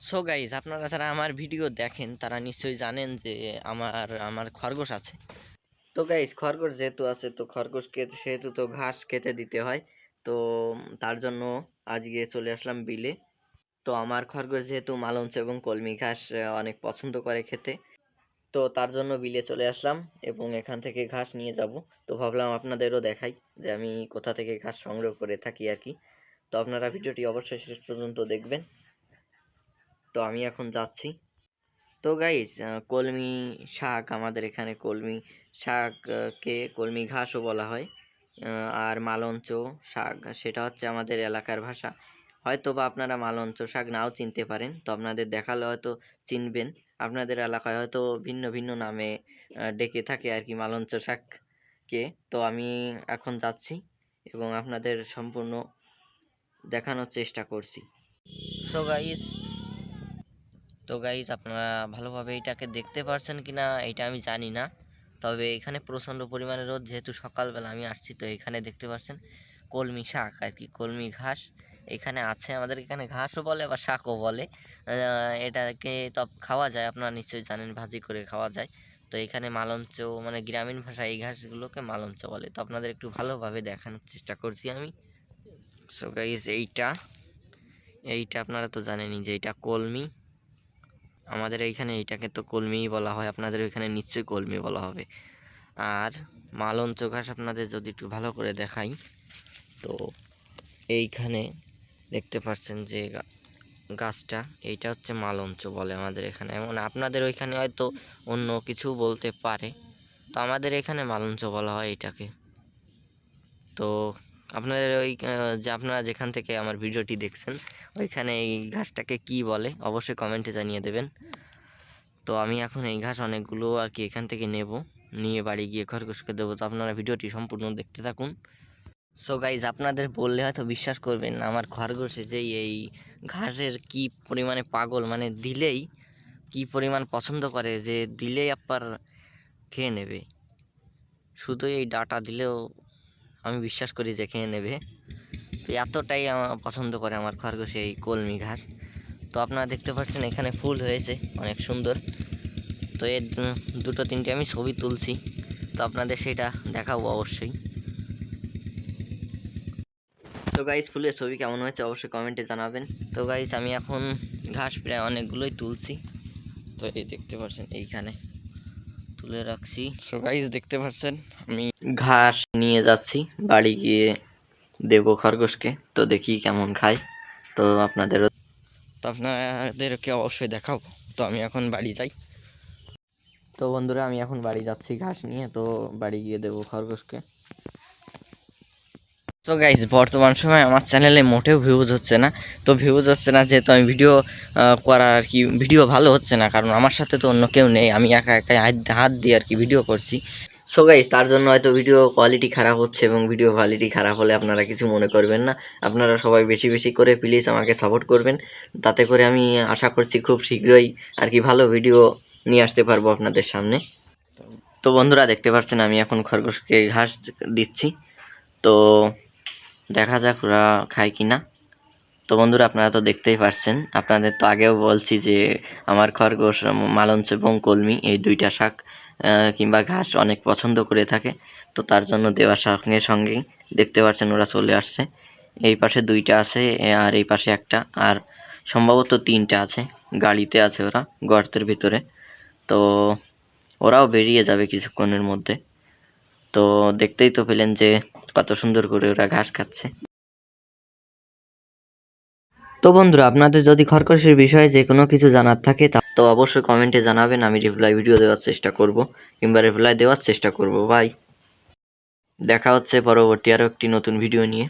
So guys আপনারা যারা আমার ভিডিও দেখেন, তারা নিশ্চয়ই জানেন যে আমার আমার খরগোশ আছে। তো গাইজ খরগোশ যেহেতু আছে, তো খরগোশকে সেহেতু তো ঘাস খেতে দিতে হয়। তো তার জন্য আজকে চলে আসলাম বিলে। তো আমার খরগোশ যেহেতু মালঞ্চ এবং কলমি ঘাস অনেক পছন্দ করে খেতে। তো তার জন্য বিলে চলে আসলাম এবং এখান থেকে ঘাস নিয়ে যাব। তো ভাবলাম আপনাদেরও দেখাই যে আমি কোথা থেকে ঘাস সংগ্রহ করে থাকি আর কি। তো আপনারা ভিডিওটি অবশ্যই শেষ পর্যন্ত দেখবেন। তো আমি এখন যাচ্ছি। তো গাইজ কলমি শাক আমাদের এখানে কলমি শাক আহ, কে কলমি ঘাসও বলা হয়। আর মালঞ্চ শাক সেটা হচ্ছে আমাদের এলাকার ভাষা। হয়তো বা আপনারা মালঞ্চ শাক নাও চিনতে পারেন তো আপনাদের দেখালে হয়তো চিনবেন। আপনাদের এলাকায় হয়তো ভিন্ন ভিন্ন নামে ডেকে থাকে আর কি মালঞ্চ শাককে। তো আমি এখন যাচ্ছি এবং আপনাদের সম্পূর্ণ দেখানোর চেষ্টা করছি। সো গাইস তো গাইজ আপনারা ভালোভাবে এটাকে দেখতে পারছেন কিনা, এটা আমি জানি না। তবে এখানে প্রচণ্ড পরিমাণে রোদ, যেহেতু সকালবেলা আমি আসছি, তো এখানে দেখতে পাচ্ছেন কলমি শাক আর কি, কলমি ঘাস। এখানে আছে আমাদের, এখানে ঘাসও বলে, আবার শাকও বলে। এটাকে তো খাওয়া যায়, আপনারা নিশ্চয়ই জানেন, ভাজি করে খাওয়া যায়। তো এখানে মালঞ্চ মানে গ্রামীণ ভাষায় এই ঘাসগুলোকে মালঞ্চ বলে। তো আপনাদের একটু ভালোভাবে দেখানোর চেষ্টা করছি আমি। সো গাইজ এইটা এইটা আপনারা তো জানেনই যে এটা কলমি। আমাদের এইখানে এইটাকে তো কলমিই বলা হয়, আপনাদের ওইখানে নিশ্চয়ই কলমি বলা হবে। আর মালঞ্চ ঘাস আপনাদের যদি একটু ভালো করে দেখাই, তো এইখানে দেখতে পাচ্ছেন যে গাছটা, এইটা হচ্ছে মালঞ্চ বলে আমাদের এখানে। এমন আপনাদের ওইখানে হয়তো অন্য কিছু বলতে পারে। তো আমাদের এখানে মালঞ্চ বলা হয় এটাকে। তো আপনাদের ওই যে আপনারা যেখান থেকে আমার ভিডিওটি দেখছেন, ওইখানে এই ঘাসটাকে কি বলে, অবশ্যই কমেন্টে জানিয়ে দেবেন। তো আমি এখন এই ঘাস অনেকগুলো আর কি এখান থেকে নেব, নিয়ে বাড়ি গিয়ে খরগোশকে দেবো। তো আপনারা ভিডিওটি সম্পূর্ণ দেখতে থাকুন। সো গাইজ আপনাদের বললে হয়তো বিশ্বাস করবেন আমার খরগোশে যে এই ঘাসের কি পরিমাণে পাগল মানে দিলেই কি পরিমাণ পছন্দ করে, যে দিলেই আপনার খেয়ে নেবে। শুধু এই ডাটা দিলেও আমি বিশ্বাস করি যে খেয়ে নেবে। তো এতটাই আমার পছন্দ করে আমার খরগোশ এই কলমি ঘাস। তো আপনারা দেখতে পাচ্ছেন এখানে ফুল হয়েছে, অনেক সুন্দর। তো এর দুটো তিনটে আমি ছবি তুলছি, তো আপনাদের সেটা দেখাবো অবশ্যই। তো গাইস ফুলের ছবি কেমন হয়েছে অবশ্যই কমেন্টে জানাবেন। তো গাইস আমি এখন ঘাস প্রায় অনেকগুলোই তুলছি। তো এই দেখতে পাচ্ছেন এইখানে। তুলে রাখছি। সো গাইস দেখতে পাচ্ছেন আমি ঘাস নিয়ে যাচ্ছি বাড়ি গিয়ে দেব খরগোশকে। তো দেখি কেমন খায়। তো আপনাদেরও তো আপনাদেরকে অবশ্যই দেখাবো। তো আমি এখন বাড়ি যাই। তো বন্ধুরা আমি এখন বাড়ি যাচ্ছি ঘাস নিয়ে। তো বাড়ি গিয়ে দেবো খরগোশকে। তো গাইজ বর্তমান সময় আমার চ্যানেলে মোটেও ভিউজ হচ্ছে না। তো ভিউজ হচ্ছে না, যেহেতু আমি ভিডিও করা আর কি ভিডিও ভালো হচ্ছে না, কারণ আমার সাথে তো অন্য কেউ নেই। আমি একা একাই হাত- হাত দিয়ে আর কি ভিডিও করছি। সো গাইজ তার জন্য হয়তো ভিডিও কোয়ালিটি খারাপ হচ্ছে এবং ভিডিও কোয়ালিটি খারাপ হলে আপনারা কিছু মনে করবেন না। আপনারা সবাই বেশি বেশি করে প্লিজ আমাকে সাপোর্ট করবেন। তাতে করে আমি আশা করছি খুব শীঘ্রই আর কি ভালো ভিডিও নিয়ে আসতে পারব আপনাদের সামনে। তো বন্ধুরা, দেখতে পাচ্ছেন আমি এখন খরগোশকে ঘাস দিচ্ছি। তো দেখা যাক ওরা খায় কি না তো বন্ধুরা, আপনারা তো দেখতেই পারছেন। আপনাদের তো আগেও বলছি যে আমার খরগোশ, মালঞ্চ এবং কলমি এই দুইটা শাক কিংবা ঘাস অনেক পছন্দ করে থাকে। তো তার জন্য দেওয়ার সঙ্গে সঙ্গেই দেখতে পাচ্ছেন ওরা চলে আসছে। এই পাশে দুইটা আছে আর এই পাশে একটা, আর সম্ভবত তিনটা আছে। গাড়িতে আছে ওরা, গর্তের ভিতরে। তো ওরাও বেরিয়ে যাবে কিছুক্ষণের মধ্যে। তো দেখতেই তো পেলেন যে কত সুন্দর করে ওরা ঘাস খাচ্ছে। তো বন্ধুরা, আপনাদের যদি খরগোশের বিষয়ে যে কোনো কিছু জানার থাকে তা তো অবশ্যই কমেন্টে জানাবেন, আমি রিপ্লাই ভিডিও দেওয়ার চেষ্টা করব, কিংবা রিপ্লাই দেওয়ার চেষ্টা করব। ভাই দেখা হচ্ছে পরবর্তী আরও একটি নতুন ভিডিও নিয়ে।